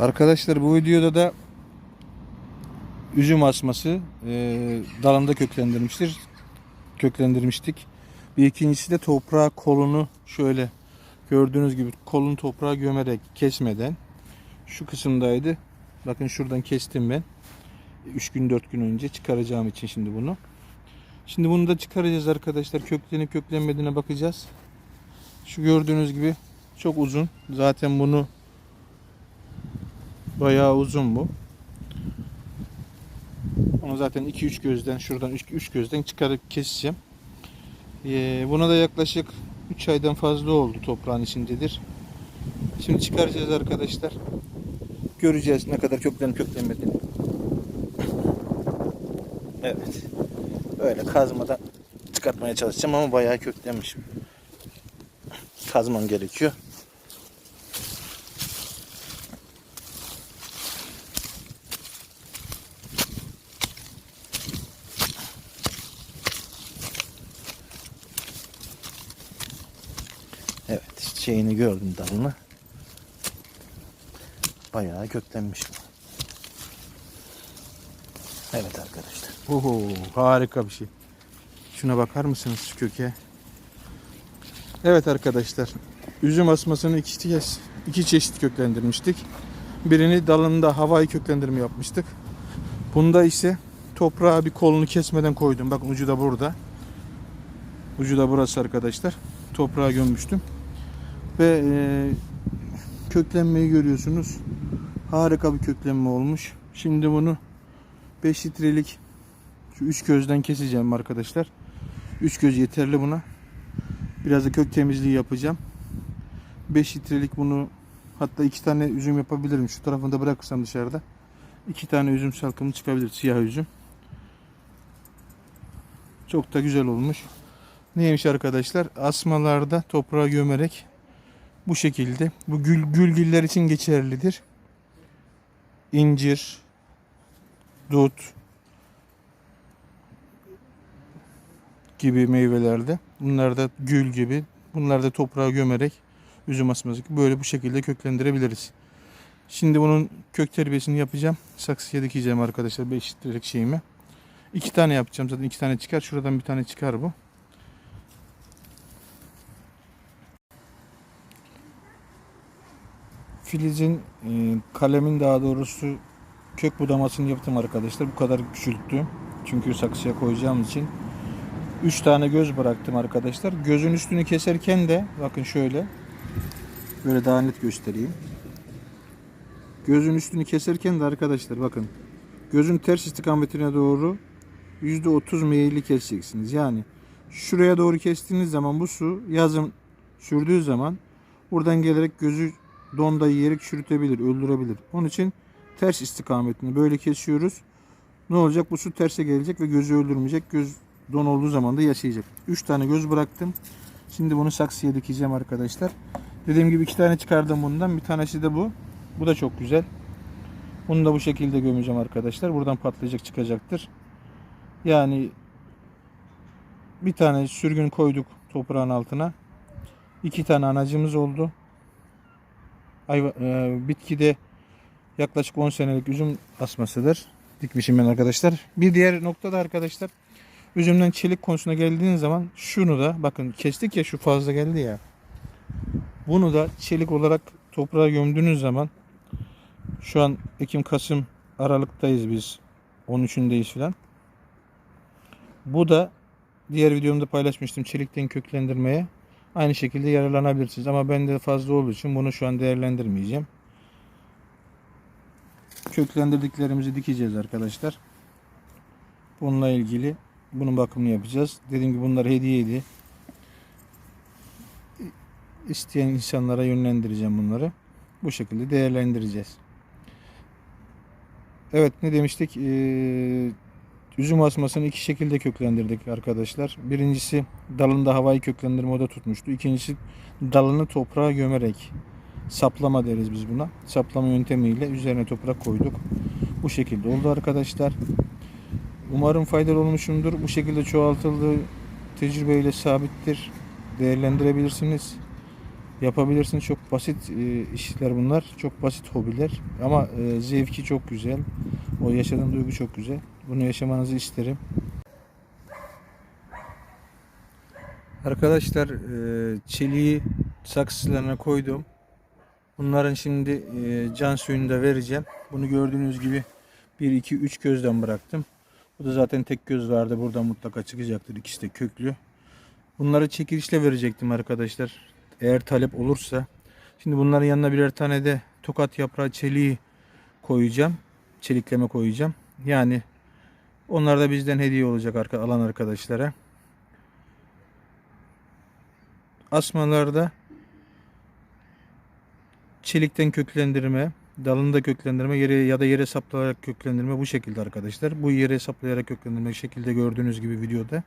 Arkadaşlar bu videoda da üzüm asması e, dalında köklendirmiştir. Köklendirmiştik. Bir ikincisi de toprağa kolunu şöyle gördüğünüz gibi kolunu toprağa gömerek kesmeden şu kısımdaydı. Bakın şuradan kestim ben. 3 gün 4 gün önce çıkaracağım için şimdi bunu. Şimdi bunu da çıkaracağız arkadaşlar. Köklenip köklenmediğine bakacağız. Şu gördüğünüz gibi çok uzun. Zaten bunu bayağı uzun bu. Onu zaten 2-3 gözden şuradan 3 gözden çıkarıp keseceğim. Ee, buna da yaklaşık 3 aydan fazla oldu toprağın içindedir. Şimdi çıkaracağız arkadaşlar. Göreceğiz ne kadar köklenip köklenmediğini. Evet. Böyle kazmadan çıkartmaya çalışacağım ama bayağı köklenmiş. Kazmam gerekiyor. Evet şeyini gördüm dalını. Bayağı köklenmiş. Evet arkadaşlar. Oho, harika bir şey. Şuna bakar mısınız şu köke? Evet arkadaşlar. Üzüm asmasını iki, kez, iki çeşit köklendirmiştik. Birini dalında havai köklendirme yapmıştık. Bunda ise toprağa bir kolunu kesmeden koydum. Bakın ucu da burada. Ucu da burası arkadaşlar. Toprağa gömmüştüm. Ve e, köklenmeyi görüyorsunuz. Harika bir köklenme olmuş. Şimdi bunu 5 litrelik şu 3 gözden keseceğim arkadaşlar. 3 göz yeterli buna. Biraz da kök temizliği yapacağım. 5 litrelik bunu hatta 2 tane üzüm yapabilirim. Şu tarafında bırakırsam dışarıda. 2 tane üzüm salkımı çıkabilir. Siyah üzüm. Çok da güzel olmuş. Neymiş arkadaşlar? Asmalarda toprağa gömerek bu şekilde. Bu gül, gülgiller için geçerlidir. İncir, dut gibi meyvelerde. Bunlar da gül gibi. Bunlar da toprağa gömerek üzüm asması gibi böyle bu şekilde köklendirebiliriz. Şimdi bunun kök terbiyesini yapacağım. Saksıya dikeceğim arkadaşlar 5 litrelik şeyimi. İki tane yapacağım zaten iki tane çıkar. Şuradan bir tane çıkar bu. Filizin e, kalemin daha doğrusu kök budamasını yaptım arkadaşlar. Bu kadar küçülttüm. Çünkü saksıya koyacağım için. 3 tane göz bıraktım arkadaşlar. Gözün üstünü keserken de bakın şöyle böyle daha net göstereyim. Gözün üstünü keserken de arkadaşlar bakın gözün ters istikametine doğru %30 meyilli keseceksiniz. Yani şuraya doğru kestiğiniz zaman bu su yazın sürdüğü zaman buradan gelerek gözü donda yiyerek çürütebilir, öldürebilir. Onun için ters istikametini böyle kesiyoruz. Ne olacak? Bu su terse gelecek ve gözü öldürmeyecek. Göz don olduğu zaman da yaşayacak. 3 tane göz bıraktım. Şimdi bunu saksıya dikeceğim arkadaşlar. Dediğim gibi iki tane çıkardım bundan. Bir tanesi de bu. Bu da çok güzel. Bunu da bu şekilde gömeceğim arkadaşlar. Buradan patlayacak çıkacaktır. Yani bir tane sürgün koyduk toprağın altına. İki tane anacımız oldu. Ayva, e, bitkide yaklaşık 10 senelik üzüm asmasıdır. Dikmişim ben arkadaşlar. Bir diğer nokta da arkadaşlar üzümden çelik konusuna geldiğiniz zaman şunu da bakın kestik ya şu fazla geldi ya. Bunu da çelik olarak toprağa gömdüğünüz zaman şu an Ekim Kasım Aralık'tayız biz. 13'ündeyiz filan. Bu da diğer videomda paylaşmıştım çelikten köklendirmeye. Aynı şekilde yararlanabilirsiniz ama bende fazla olduğu için bunu şu an değerlendirmeyeceğim. Köklendirdiklerimizi dikeceğiz arkadaşlar. Bununla ilgili bunun bakımını yapacağız. Dediğim gibi bunlar hediyeydi. İsteyen insanlara yönlendireceğim bunları. Bu şekilde değerlendireceğiz. Evet ne demiştik? Ee, üzüm asmasını iki şekilde köklendirdik arkadaşlar. Birincisi dalında havayı köklendirme da tutmuştu. İkincisi dalını toprağa gömerek saplama deriz biz buna. Saplama yöntemiyle üzerine toprak koyduk. Bu şekilde oldu arkadaşlar. Umarım faydalı olmuşumdur. Bu şekilde çoğaltıldığı tecrübeyle sabittir. Değerlendirebilirsiniz. Yapabilirsin çok basit e, işler bunlar. Çok basit hobiler ama e, zevki çok güzel. O yaşadığım duygu çok güzel. Bunu yaşamanızı isterim. Arkadaşlar e, çeliği saksılarına koydum. Bunların şimdi e, can suyunu da vereceğim. Bunu gördüğünüz gibi 1 2 3 gözden bıraktım. Bu da zaten tek göz vardı. Buradan mutlaka çıkacaktır. İkisi de köklü. Bunları çekilişle verecektim arkadaşlar. Eğer talep olursa. Şimdi bunların yanına birer tane de tokat yaprağı çeliği koyacağım. Çelikleme koyacağım. Yani onlar da bizden hediye olacak alan arkadaşlara. Asmalarda çelikten köklendirme, dalında köklendirme, yere ya da yere saplayarak köklendirme bu şekilde arkadaşlar. Bu yere saplayarak köklendirme şekilde gördüğünüz gibi videoda.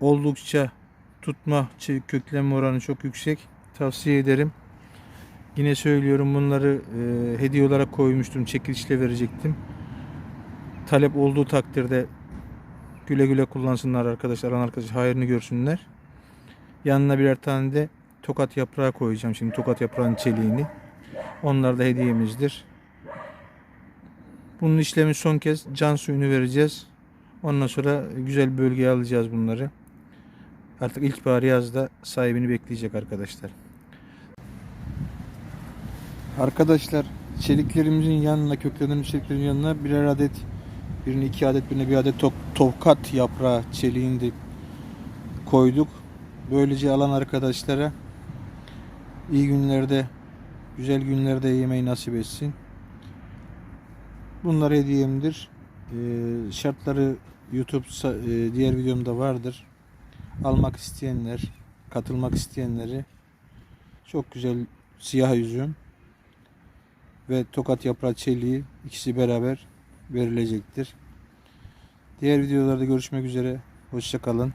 Oldukça tutma köklenme oranı çok yüksek. Tavsiye ederim. Yine söylüyorum bunları e, hediye olarak koymuştum. Çekilişle verecektim. Talep olduğu takdirde güle güle kullansınlar arkadaşlar. Alan arkadaşlar hayrını görsünler. Yanına birer tane de tokat yaprağı koyacağım. Şimdi tokat yaprağının çeliğini. Onlar da hediyemizdir. Bunun işlemi son kez can suyunu vereceğiz. Ondan sonra güzel bölgeye alacağız bunları. Artık ilkbahar yazda sahibini bekleyecek arkadaşlar. Arkadaşlar çeliklerimizin yanına köklendirilmiş çeliklerin yanına birer adet birini iki adet birine bir adet tok, tokat yaprağı çeliğini de koyduk. Böylece alan arkadaşlara iyi günlerde güzel günlerde yemeği nasip etsin. Bunlar hediyemdir. Ee, şartları YouTube e, diğer videomda vardır. Almak isteyenler, katılmak isteyenleri çok güzel siyah üzüm ve tokat yaprağı çeliği ikisi beraber verilecektir. Diğer videolarda görüşmek üzere. Hoşçakalın.